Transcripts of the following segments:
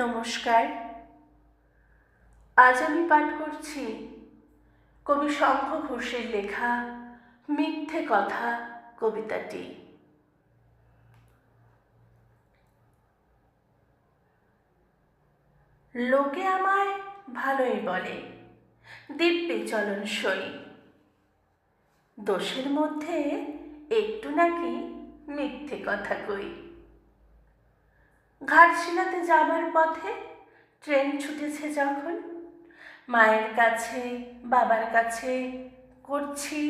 নমস্কার। আজ আমি পাঠ করছি কবি শঙ্খ ঘোষের লেখা মিথ্যে কথা কবিতাটি। লোকে আমায় ভালোই বলে, দিব্যে চলন সই। দোষের মধ্যে একটু নাকি মিথ্যে কথা কই। ঘাটশিলাতে যাবার পথে ট্রেন ছুটেছে যখন। মায়ের কাছে, বাবার কাছে করছি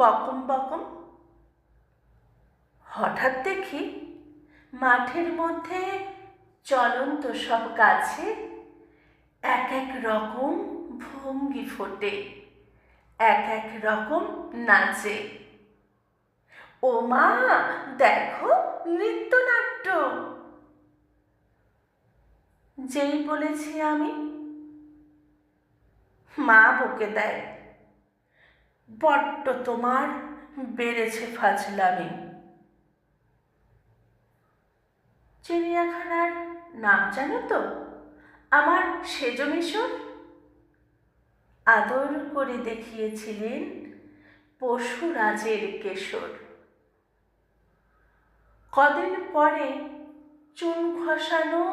বকম বকম। হঠাৎ দেখি মাঠের মধ্যে চলন্ত সব গাছে এক এক রকম ভঙ্গি ফোটে, এক এক রকম নাচে। ও মা, দেখো নৃত্যনাট্য যেই বলেছি আমি? মা বকে দেয়, বড্ড তোমার বেড়েছে ফাজলামি। চিড়িয়াখানার নাম জানো তো? আমার সেজ মিশর? আদর করে দেখিয়েছিলেন পশুরাজের কেশর। কদিন পরে চুন খসানো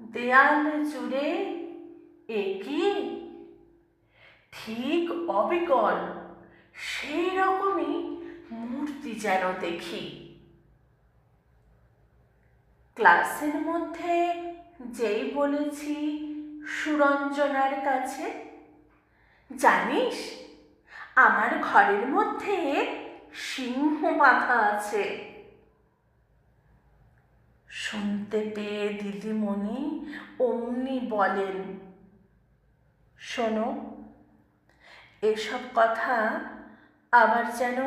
দেয়াল জুড়ে একই ঠিক অবিকল সেই রকমই মূর্তি যেন দেখি। ক্লাসের মধ্যে যেই বলেছি সুরঞ্জনার কাছে, জানিস আমার ঘরের মধ্যে সিংহ মাথা আছে। শুনতে পেয়ে দিদিমণি অমনি বলেন, শোনো, এসব কথা আবার যেন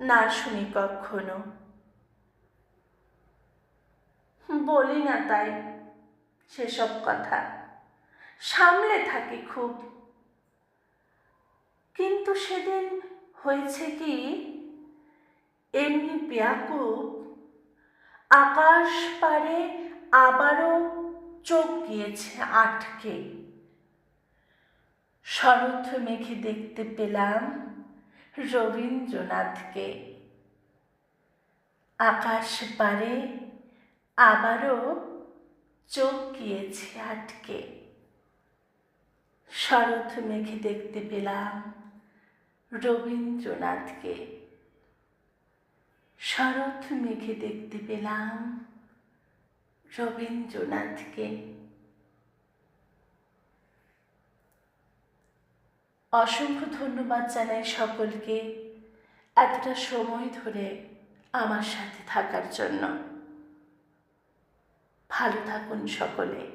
না শুনি কখনো। বলি না তাই সেসব কথা, সামলে থাকি খুব। কিন্তু সেদিন হয়েছে কি, এমনি ব্যাকুপ আকাশ পারে আবারও চোখ গিয়েছে আটকে। শরৎ মেঘে দেখতে পেলাম রবীন্দ্রনাথকে। আকাশ পারে আবারও চোখ গিয়েছে আটকে। শরৎ মেঘে দেখতে পেলাম রবীন্দ্রনাথকে। শরৎ মেঘে দেখতে পেলাম রবীন্দ্রনাথকে। অসংখ্য ধন্যবাদ জানাই সকলকে এতটা সময় ধরে আমার সাথে থাকার জন্য। ভালো থাকুন সকলে।